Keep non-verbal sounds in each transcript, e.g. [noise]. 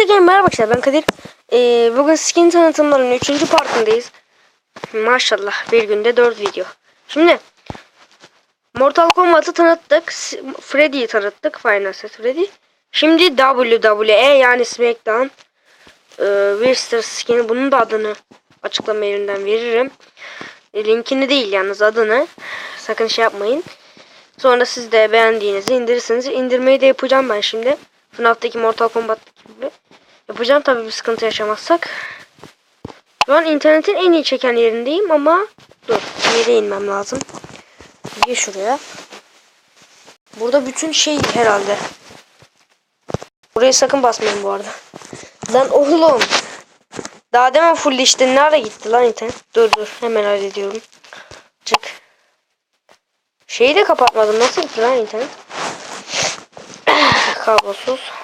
Tekrar merhaba arkadaşlar ben Kadir. Ee, bugün skin tanıtımlarının 3. partındayız. Maşallah bir günde 4 video. Şimdi Mortal Kombat'ı tanıttık. Freddy'yi tanıttık. Final Fantasy Freddy. Şimdi WWE yani SmackDown ee, Wrestler skin'i bunun da adını açıklama yerinden veririm. E, linkini değil yalnız adını. Sakın şey yapmayın. Sonra siz de beğendiğinizi indirirsiniz. İndirmeyi de yapacağım ben şimdi. FNAF'taki Mortal Kombat'taki gibi. Yapacağım tabii bir sıkıntı yaşamazsak. Şu an internetin en iyi çeken yerindeyim ama dur yere inmem lazım. Gir şuraya. Burada bütün şey herhalde. Buraya sakın basmayın bu arada. Lan oğlum. Daha demin full işte nerede gitti lan internet? Dur dur hemen hallediyorum. Çık. Şeyi de kapatmadım. Nasıl gitti lan internet? [sighs] Kablosuz.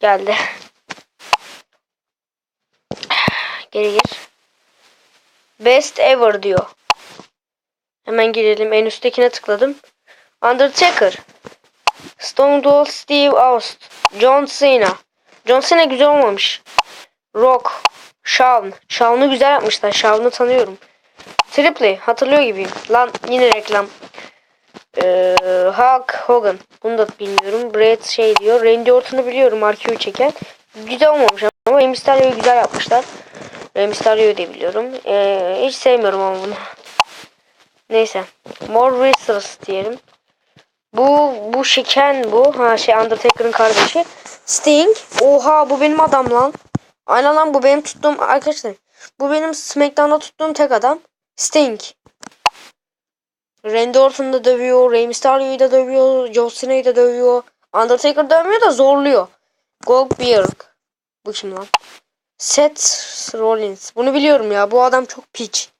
Geldi. Geri gir. Best ever diyor. Hemen girelim. En üsttekine tıkladım. Undertaker. Stone Cold Steve Austin. John Cena. John Cena güzel olmamış. Rock. Shawn. Shawn'u güzel yapmışlar. Shawn'u tanıyorum. Triple hatırlıyor gibiyim. Lan yine reklam. Ee, Hulk Hogan. Bunu da bilmiyorum. Brad şey diyor. Randy Orton'u biliyorum. RQ'yu çeken. Güzel olmamış ama Rey Mysterio'yu güzel yapmışlar. Rey Mysterio'yu diye biliyorum. Ee, hiç sevmiyorum ama bunu. Neyse. More Wrestlers diyelim. Bu bu şeken bu. Ha şey Undertaker'ın kardeşi. Sting. Oha bu benim adam lan. Aynen lan bu benim tuttuğum arkadaşlar. Bu benim SmackDown'da tuttuğum tek adam. Sting. Randy Orton da dövüyor. Rey Mysterio'yu da dövüyor. John Cena'yı da dövüyor. Undertaker dövmüyor da zorluyor. Goldberg. Bu kim lan? Seth Rollins. Bunu biliyorum ya. Bu adam çok piç.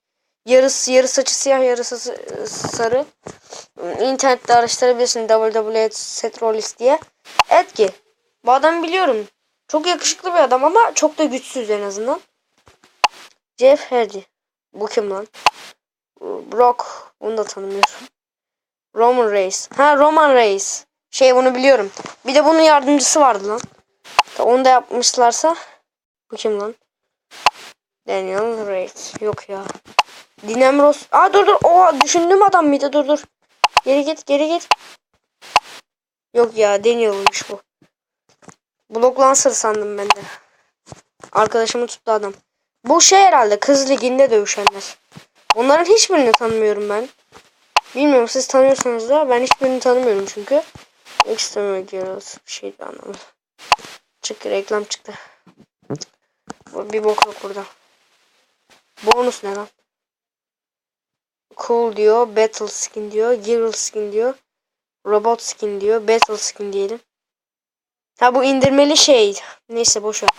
Yarısı yarı saçı siyah yarısı sarı. İnternette araştırabilirsin WWE Seth Rollins diye. Etki. Bu adamı biliyorum. Çok yakışıklı bir adam ama çok da güçsüz en azından. Jeff Hardy. Bu kim lan? Brock. Onu da tanımıyorum. Roman Reigns. Ha Roman Reigns. Şey bunu biliyorum. Bir de bunun yardımcısı vardı lan. Onu da yapmışlarsa. Bu kim lan? Daniel Reigns. Yok ya. Dinem Ross. Aa dur dur. Oha düşündüğüm adam mıydı? Dur dur. Geri git geri git. Yok ya Daniel'mış bu. Block Lancer sandım ben de. Arkadaşımı tuttu adam. Bu şey herhalde kız liginde dövüşenler. Onların hiçbirini tanımıyorum ben. Bilmiyorum siz tanıyorsanız da ben hiçbirini tanımıyorum çünkü. Extreme Girls bir şeydi anlamadım. Çık reklam çıktı. Bir bok yok burada. Bonus ne lan? Cool diyor. Battle skin diyor. Girl skin diyor. Robot skin diyor. Battle skin diyelim. Ha bu indirmeli şey. Neyse boş ver.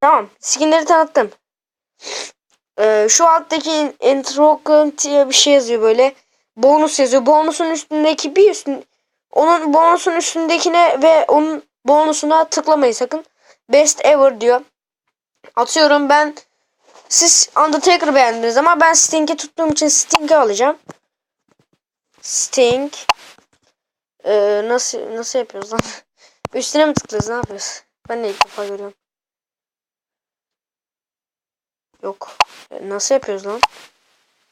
Tamam. Skinleri tanıttım. Ee, şu alttaki Entroken diye bir şey yazıyor böyle. Bonus yazıyor. Bonusun üstündeki bir üstün onun bonusun üstündekine ve onun bonusuna tıklamayın sakın. Best ever diyor. Atıyorum ben siz Undertaker beğendiniz ama ben Sting'i tuttuğum için Sting'i alacağım. Sting ee, nasıl nasıl yapıyoruz lan? [laughs] Üstüne mi tıklıyoruz ne yapıyoruz? Ben de ilk defa görüyorum. Yok. E, nasıl yapıyoruz lan?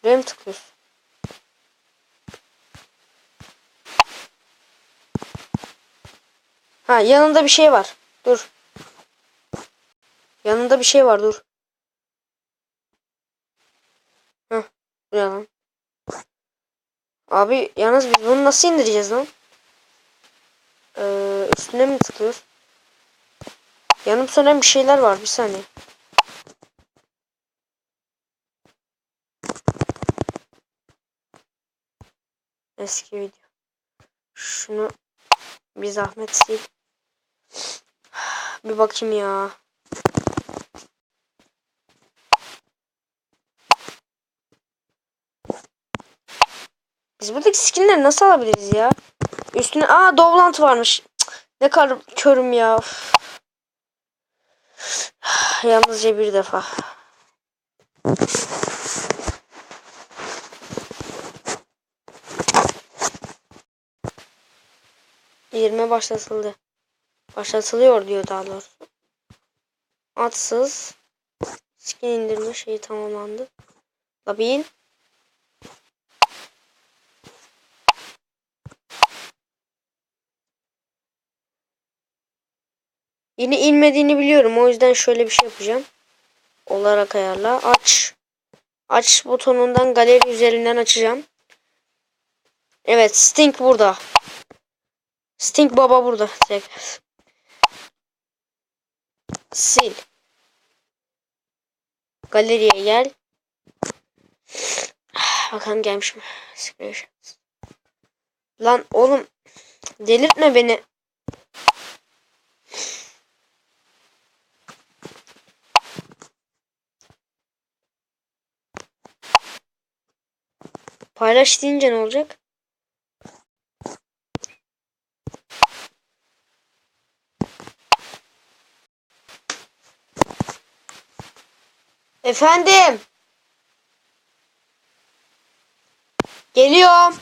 Buraya mı tıklıyoruz? Ha yanında bir şey var. Dur. Yanında bir şey var dur. Heh. Bu ne lan? Abi yalnız biz bunu nasıl indireceğiz lan? Ee, üstüne mi tıklıyoruz? Yanım sönen bir şeyler var bir saniye. Eski video. Şunu bir zahmet sil. [sighs] Bir bakayım ya. Biz buradaki skinleri nasıl alabiliriz ya? Üstüne aa Dovlant varmış. Ne kadar körüm ya. Of. [sighs] Yalnızca bir defa. Yirmi başlatıldı. Başlatılıyor diyor daha doğrusu. Atsız. Skin indirme şeyi tamamlandı. Labin. Yine inmediğini biliyorum. O yüzden şöyle bir şey yapacağım. Olarak ayarla. Aç. Aç butonundan galeri üzerinden açacağım. Evet Sting burada. Sting baba burada. Tekrar. Sil. Galeriye gel. Bakalım gelmiş mi? Screenshot. Lan oğlum delirtme beni. Paylaş deyince ne olacak? Efendim. Geliyorum.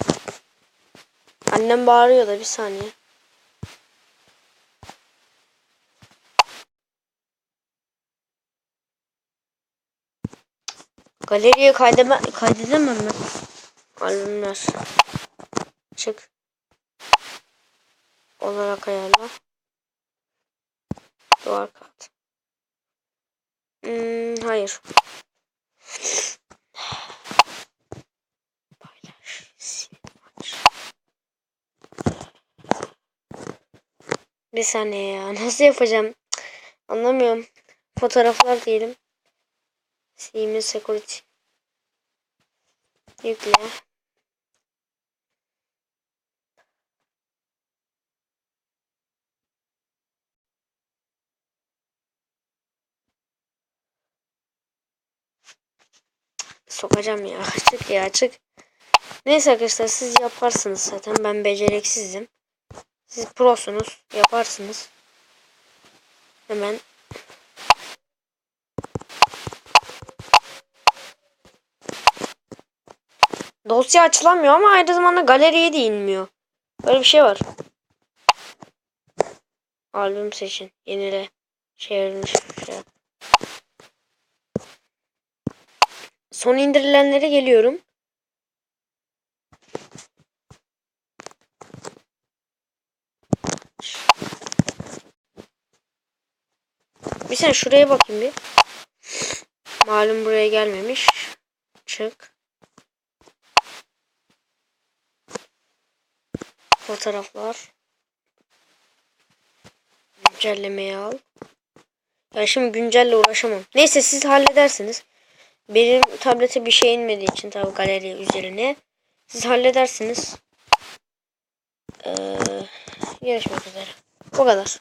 Annem bağırıyor da bir saniye. Galeriye kaydeme kaydedemem mi? Albümler. Çık. Olarak ayarla. Duvar kağıt. Hmm, hayır. Bir saniye ya. [laughs] Nasıl yapacağım? Anlamıyorum. Fotoğraflar diyelim. Siemens Security. Yükle. Sokacağım ya. [laughs] Çık ya çık. Neyse arkadaşlar siz yaparsınız zaten. Ben beceriksizim. Siz prosunuz. Yaparsınız. Hemen Dosya açılamıyor ama aynı zamanda galeriye de inmiyor. Böyle bir şey var. Albüm seçin. Yenile. Şey. Son indirilenlere geliyorum. Bir sen şuraya bakayım bir. Malum buraya gelmemiş. Çık. Fotoğraflar. Güncellemeyi al. Ya şimdi güncelle uğraşamam. Neyse siz halledersiniz. Benim tablete bir şey inmediği için tabi galeri üzerine. Siz halledersiniz. Ee, görüşmek üzere. Bu kadar.